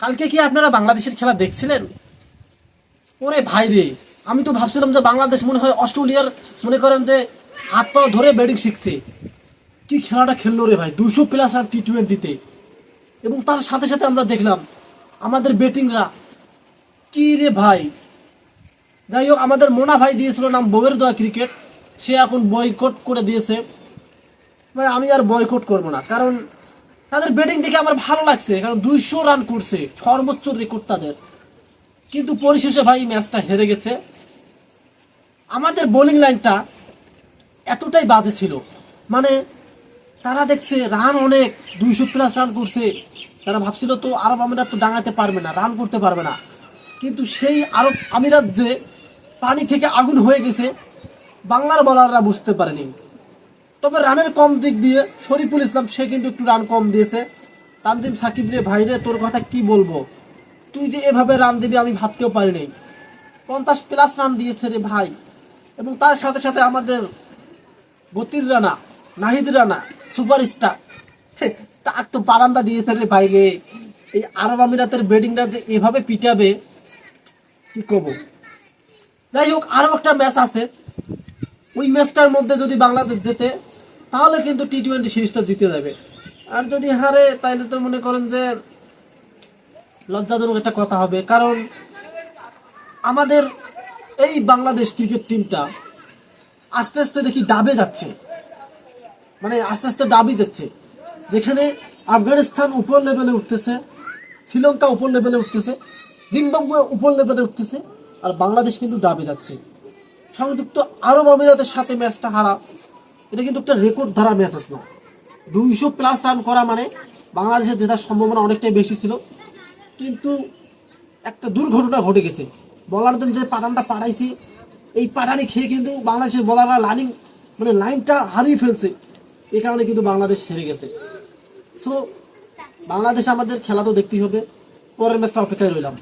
কালকে কি আপনারা বাংলাদেশের খেলা দেখছিলেন? ওরে ভাই রে, আমি তো ভাবছিলাম যে বাংলাদেশ মনে হয় অস্ট্রেলিয়ার মনে করেন যে হাত পা ধরে ব্যাটিং শিখছে। কি খেলাটা খেললো রে ভাই দুশো প্লাস আর টি টোয়েন্টিতে এবং তার সাথে সাথে আমরা দেখলাম, আমাদের ব্যাটিংরা, কি রে ভাই। যাই হোক, আমাদের মোনা ভাই দিয়েছিল নাম বউয়ের দোয়া ক্রিকেট সে এখন বয়কট করে দিয়েছে। ভাই, আমি আর বয়কট করব না, কারণ তাদের ব্যাটিং দেখে আমার ভালো লাগছে, কারণ দুইশো রান করছে, সর্বোচ্চ রেকর্ড তাদের। কিন্তু পরিশেষে ভাই ম্যাচটা হেরে গেছে। আমাদের বোলিং লাইনটা এতটাই বাজে ছিল। মানে তারা দেখছে রান অনেক, দুইশো প্লাস রান করছে। তারা ভাবছিল তো আরব আমিরাত তো ডাঙাতে পারবে না রান করতে পারবে না। কিন্তু সেই আরব আমিরাত যে পানি থেকে আগুন হয়ে গেছে, বাংলার বলাররা বুঝতে পারেনি। তবে রানের কম দিক দিয়ে শরীফুল ইসলাম, সে কিন্তু একটু রান কম দিয়েছে। তানজিম সাকিব রে ভাই রে তোর কথা কি বলব? তুই যে এভাবে রান দিবি আমি ভাবতেও পারিনি। পঞ্চাশ প্লাস রান দিয়েছে রে ভাই। এবং তার সাথে সাথে আমাদের বতির রানা, নাহিদ রানা, সুপারস্টার। তাক তো বারান্দা দিয়েছে রে ভাই রে। এই আরব আমিরাতের ব্যাটিংটা যে এভাবে পিটাবে, কি কব যাই হোক আরও একটা ম্যাচ আছে। ওই ম্যাচটার মধ্যে যদি বাংলাদেশ জেতে তাহলে কিন্তু টি টোয়েন্টি সিরিজটা জিতে যাবে। আর যদি হারে, তাইলে তো মনে করেন যে লজ্জাজনক একটা কথা হবে। কারণ আমাদের এই বাংলাদেশ ক্রিকেট টিমটা আস্তে আস্তে দেখি ডাবে যাচ্ছে। মানে আস্তে আস্তে ডাবি যাচ্ছে। যেখানে আফগানিস্তান উপর লেভেলে উঠতেছে, শ্রীলঙ্কা উপর লেভেলে উঠতেছে, জিম্বাবুয়ে উপর লেভেলে উঠতেছে, আর বাংলাদেশ কিন্তু ডাবে যাচ্ছে। সংযুক্ত আরব আমিরাতের সাথে ম্যাচটা হারা। এটা কিন্তু একটা রেকর্ড ধারা ম্যাচ আসলো। দুইশো প্লাস রান করা মানে বাংলাদেশের জেতার সম্ভাবনা অনেকটাই বেশি ছিল। কিন্তু একটা দুর্ঘটনা ঘটে গেছে। বলারদের যে পাঠানটা পাঠাইছি, এই পাঠানি খেয়ে কিন্তু বাংলাদেশের বলাররা লাইনিং মানে লাইনটা হারিয়ে ফেলছে। এই কারণে কিন্তু বাংলাদেশ হেরে গেছে। সো বাংলাদেশ আমাদের খেলা তো দেখতেই হবে। পরের ম্যাচটা অপেক্ষায় রইলাম।